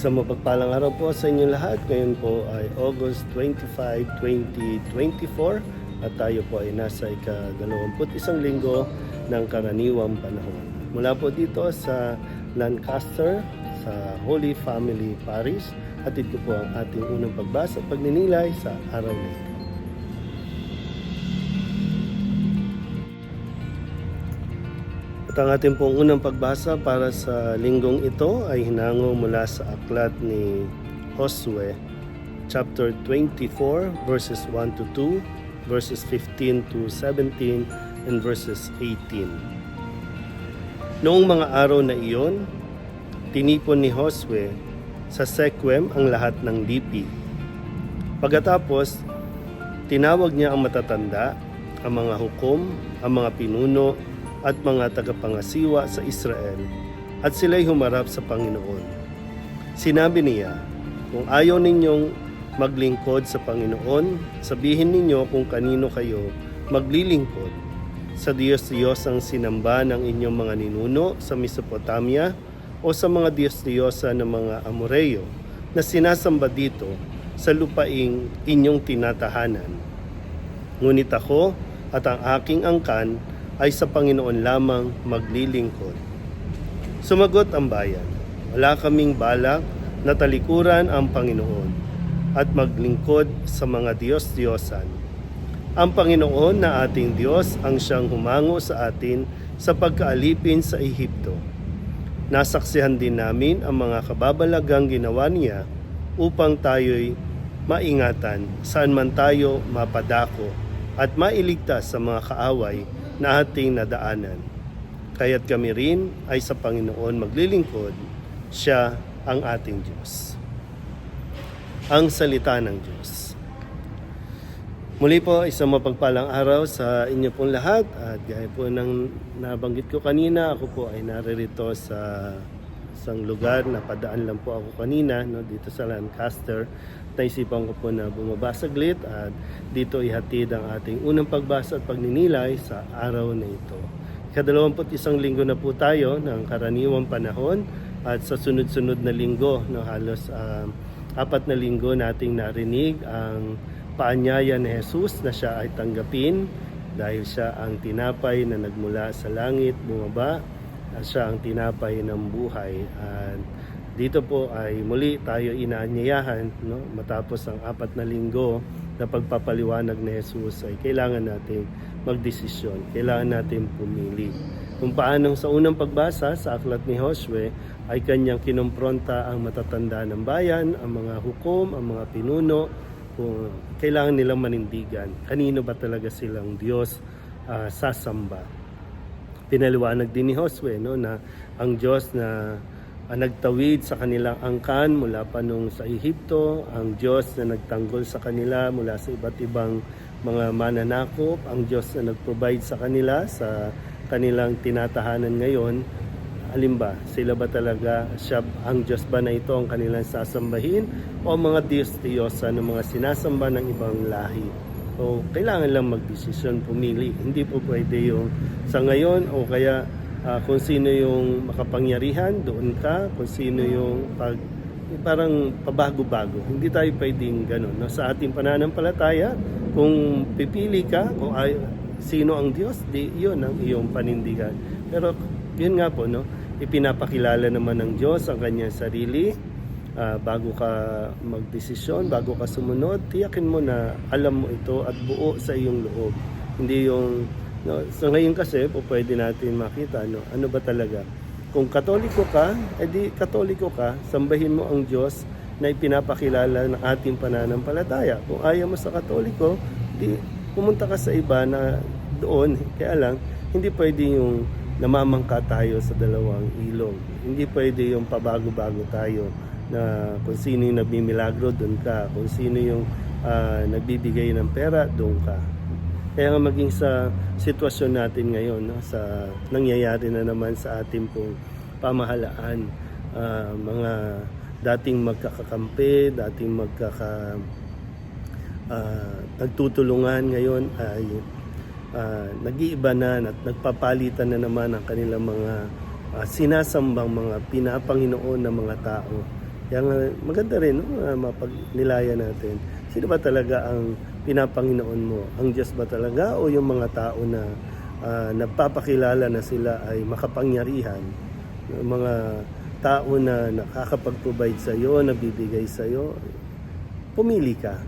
Sa mapagpalang araw po sa inyo lahat. Ngayon po ay August 25, 2024 at tayo po ay nasa ika-21 linggo ng karaniwang panahon. Mula po dito sa Lancaster sa Holy Family Parish at ito po ang ating unang pagbasa at pagninilay sa araw na ito. At ang ating pong unang pagbasa para sa linggong ito ay hinango mula sa aklat ni Josue chapter 24 verses 1 to 2, verses 15 to 17, and verses 18. Noong mga araw na iyon, tinipon ni Josue sa Sequem ang lahat ng lipi. Pagkatapos, tinawag niya ang matatanda, ang mga hukom, ang mga pinuno, at mga tagapangasiwa sa Israel, at sila'y humarap sa Panginoon. Sinabi niya, kung ayaw ninyong maglingkod sa Panginoon, sabihin ninyo kung kanino kayo maglilingkod. Sa Diyos-Diyos ang sinamba ng inyong mga ninuno sa Mesopotamia o sa mga Diyos-Diyosa ng mga Amoreyo na sinasamba dito sa lupaing inyong tinatahanan. Ngunit ako at ang aking angkan ay sa Panginoon lamang maglilingkod. Sumagot ang bayan, wala kaming balak na talikuran ang Panginoon at maglingkod sa mga Diyos-Diyosan. Ang Panginoon na ating Diyos ang siyang humango sa atin sa pagkaalipin sa Ehipto. Nasaksihan din namin ang mga kababalagang ginawa niya upang tayo'y maingatan saan man tayo mapadako at mailigtas sa mga kaaway na ating nadaanan. Kaya't kami rin ay sa Panginoon maglilingkod, siya ang ating Diyos. Ang salita ng Diyos. Muli po, isang mapagpalang araw sa inyo pong lahat at gaya po ng nabanggit ko kanina, ako po ay naririto sa isang lugar na padaan lang po ako kanina no, dito sa Lancaster. Naisipan ko po na bumaba saglit at dito ihatid ang ating unang pagbasa at pagninilay sa araw na ito. Ikadalawamput isang linggo na po tayo ng karaniwang panahon at sa sunod-sunod na linggo, no, halos ah, apat na linggo nating narinig ang paanyaya ni Jesus na siya ay tanggapin dahil siya ang tinapay na nagmula sa langit, bumaba, at siya ang tinapay ng buhay. At dito po ay muli tayo inaanyayahan no? matapos ang apat na linggo na pagpapaliwanag ni Jesus ay kailangan natin magdesisyon, kailangan natin pumili. Kung paanong sa unang pagbasa sa aklat ni Josue ay kanyang kinumpronta ang matatanda ng bayan, ang mga hukom, ang mga pinuno, kung kailangan nilang manindigan. Kanino ba talaga silang Diyos ah, sasamba? Pinaliwanag din ni Josue no, na ang Diyos na ah, nagtawid sa kanilang angkan mula pa nung sa Ehipto, ang Diyos na nagtanggol sa kanila mula sa iba't ibang mga mananakop, ang Diyos na nag-provide sa kanila sa kanilang tinatahanan ngayon, alin ba, sila ba talaga, siya, ang Diyos ba na ito ang kanilang sasambahin o ang mga Diyos-Diyosa ng mga sinasamba ng ibang lahi? So, kailangan lang magdesisyon, pumili. Hindi po pwede yung sa ngayon o kaya ah, kung sino yung makapangyarihan, doon ka. Kung sino yung pag, parang pabago-bago. Hindi tayo pwedeng ganun. No? Sa ating pananampalataya, kung pipili ka, kung ay, sino ang Diyos, di yun ang iyong panindigan. Pero yun nga po, no? ipinapakilala naman ng Diyos ang kanyang sarili Ah, bago ka magdesisyon, bago ka sumunod, tiyakin mo na alam mo ito at buo sa iyong loob. Hindi yung no, so ngayon kasi po pwede natin makita no, ano ba talaga. Kung katoliko ka, edi katoliko ka, sambahin mo ang Diyos na ipinapakilala ng ating pananampalataya. Kung ayaw mo sa katoliko, di pumunta ka sa iba na doon. Kaya lang, hindi pwede yung namamangka tayo sa dalawang ilog. Hindi pwede yung pabago-bago tayo na kung sino yung nagmimilagro, doon ka. Kung sino yung ah, nagbibigay ng pera, doon ka. Kaya nga maging sa sitwasyon natin ngayon, no, sa nangyayari na naman sa ating pong pamahalaan, ah, mga dating magkakakampi, dating magkaka ah, nagtutulungan ngayon ay ah, nag-iiba na at nagpapalitan na naman ang kanilang mga ah, sinasambang mga pinapanginoon ng mga tao. Kaya nga, maganda rin, no? ah, mapagnilayan natin. Sino ba talaga ang pinapanginoon mo? Ang Diyos ba talaga o yung mga tao na ah, nagpapakilala na sila ay makapangyarihan? Yung mga tao na nakakapag-provide sa iyo, nabibigay sa iyo, pumili ka.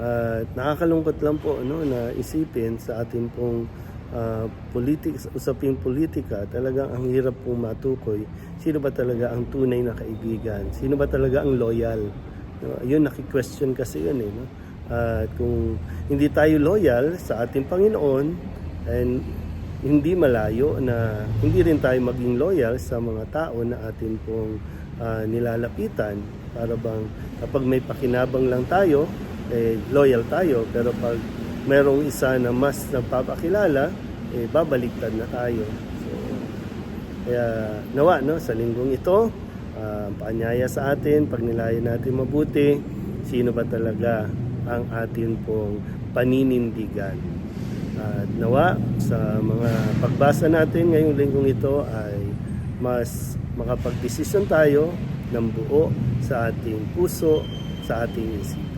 At nakakalungkot lang po no, na isipin sa ating pong ah, politik, usaping politika, talagang ang hirap pong matukoy. Sino ba talaga ang tunay na kaibigan? Sino ba talaga ang loyal? No, yun, naki-question kasi yun eh. No? At kung hindi tayo loyal sa ating Panginoon, and hindi malayo na hindi rin tayo maging loyal sa mga tao na atin pong ah, nilalapitan para bang kapag may pakinabang lang tayo, eh, loyal tayo. Pero pag merong isa na mas nagpapakilala, eh, babaliktad na tayo. So, kaya nawa no, sa linggong ito, ah, paanyaya sa atin, pag nilayan natin mabuti, sino ba talaga ang atin pong paninindigan. At nawa sa mga pagbasa natin ngayong linggong ito ay mas makapagdesisyon tayo ng buo sa ating puso, sa ating isipan.